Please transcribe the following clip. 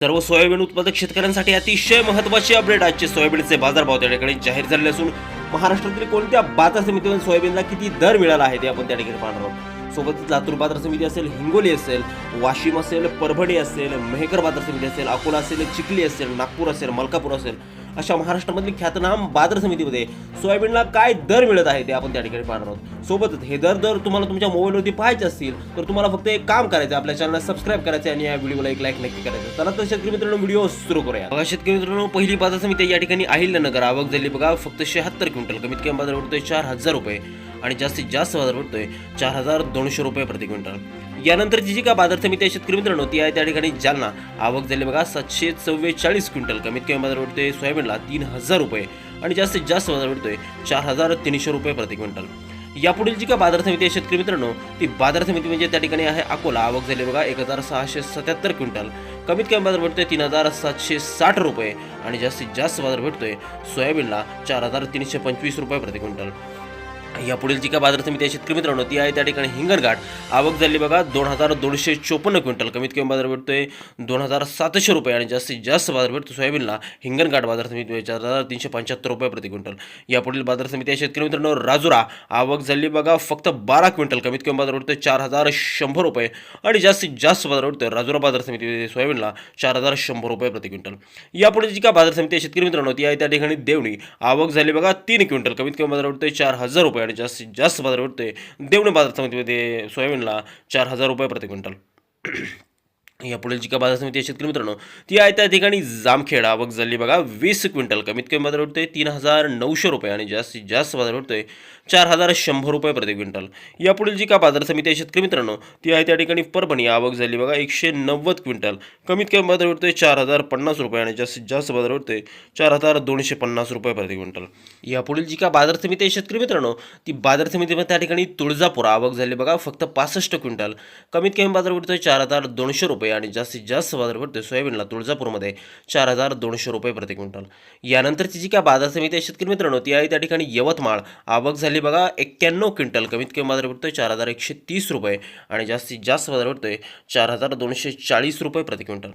सर्व सोयाबीन उत्पादक शेतकऱ्यांसाठी अतिशय महत्वाची अपडेट आजचे सोयाबीनचे बाजारभाव त्या ठिकाणी जाहीर झाले असून महाराष्ट्रातील कोणत्या बाजार समितीवर सोयाबीनला किती दर मिळाला आहे ते आपण त्या ठिकाणी पाहणार आहोत. सोबतच लातूर बाजार समिती असेल हिंगोली असेल वाशिम असेल परभणी असेल मेहकर बाजार समिती असेल अकोला असेल चिखली असेल नागपूर असेल मलकापूर असेल अशा महाराष्ट्रामधली ख्यातनाम बाजार समितीमध्ये सोयाबीनला काय दर मिळत आहे ते आपण त्या ठिकाणी पाहणार आहोत. सोबतच हे दर जर तुम्हाला तुमच्या मोबाईलवरती पाहायचे असतील तर तुम्हाला फक्त एक काम करायचं आहे, आपल्या चॅनलला सबस्क्राईब करायचं आहे आणि या व्हिडिओला एक लाईक नक्की करायचं चला तर शेतकरी मित्रांनो व्हिडिओ सुरू करूया. बघा शेतकरी मित्रांनो पहिली बाजार समिती या ठिकाणी अहिल्यानगर. आवक झाली बघा फक्त शहात्तर क्विंटल. कमीत कमी बाजार उठतोय चार हजार रुपये आणि जास्तीत जास्त बाजार पडतोय चार हजार दोनशे रुपये प्रति क्विंटल. यानंतरची जी का बाजार समिती आहे शेतकरी मित्रांनो ती आहे त्या ठिकाणी जालना आवक झाली बघा सातशे चव्वेचाळीस क्विंटल कमीत कमी बाजार उठतोय सोयाबीनला तीन हजार रुपये आणि जास्तीत जास्त बाजार उठतोय चार हजार तीनशे रुपये प्रति क्विंटल. यापुढील जी का बाजार समिती आहे शेतकरी मित्रांनो ती बाजार समिती म्हणजे त्या ठिकाणी आहे अकोला. आवक झाली बघा एक हजार सहाशे सत्याहत्तर क्विंटल. कमीत कमी बाजार भेटतोय तीन हजार सातशे साठ रुपये आणि जास्तीत जास्त बाजार भेटतोय सोयाबीनला चार हजार तीनशे पंचवीस रुपये प्रति क्विंटल. या पुढील जी का बाजार समिती आहे शेतकरी मित्रांनो ती आहे त्या ठिकाणी हिंगणघाट आवक झाली बघा दोन हजार दोनशे चोपन्न क्विंटल. कमीत कमी बाजार भेटतोय दोन हजार सातशे रुपये आणि जास्तीत जास्त बाजार भेटतो सोयाबीनला. हिंगणघाट बाजार समिती चार हजार तीनशे पंच्याहत्तर रुपये प्रति क्विंटल. या पुढील बाजार समिती आहे शेतकरी मित्रांनो राजुरा. आवक झाली बघा फक्त बारा क्विंटल. कमीत कमी बाजार भेटतोय चार हजार शंभर रुपये आणि जास्तीत जास्त बाजार भेटतोय राजुरा बाजार समिती सोयाबीनला चार हजार शंभर रुपये प्रति क्विंटल. यापुढील जी का बाजार समिती आहे शेतकरी मित्रांनो ती आहे त्या ठिकाणी देवणी. आवक झाली बघा तीन क्विंटल. कमीत कमी बाजार भेटतोय चार हजार रुपये. आणि जास्तीत जास्त बाजार भेटतोय देवणी बाजार समितीमध्ये सोयाबीनला चार हजार रुपये प्रति क्विंटल. या पुढील जी का बाजार समिती आहे शेतकरी मित्रांनो ती आहे त्या ठिकाणी जामखेड. आवक झाली बघा वीस क्विंटल कमीत कमी बाजार भेटतोय तीन हजार नऊशे रुपये आणि जास्तीत जास्त बाजार उठतोय चार हजार शंभर रुपये प्रति क्विंटल. या पुढील जी का बाजार समिती आहे शेतकरी मित्रांनो ती आहे त्या ठिकाणी परभणी. आवक झाली बघा एकशे नव्वद क्विंटल. कमीत कमी बाजार उठतोय चार हजार पन्नास रुपये आणि जास्तीत जास्त बाजार उठतोय चार हजार दोनशे पन्नास रुपये प्रति क्विंटल. या पुढील जी का बाजार समिती आहे शेतकरी मित्रांनो ती बाजार समितीमध्ये त्या ठिकाणी तुळजापूर. आवक झाली बघा फक्त पासष्ट क्विंटल. कमीत कमी बाजार उठतोय चार हजार दोनशे रुपये. आणि जास्तीत जास्त बाजार भेटतोय सोयाबीनला तुळजापूरमध्ये चार हजार दोनशे रुपये प्रति क्विंटल. यानंतरची जी काय बाजार समिती आहे शेतकरी मित्रांनो ती आहे त्या ठिकाणी यवतमाळ. आवक झाली बघा एक्क्याण्णव क्विंटल कमीत कमी बाजार भेटतोय चार हजार एकशे तीस रुपये आणि जास्तीत जास्त बाजार भेटतोय चार हजार दोनशे चाळीस रुपये प्रति क्विंटल.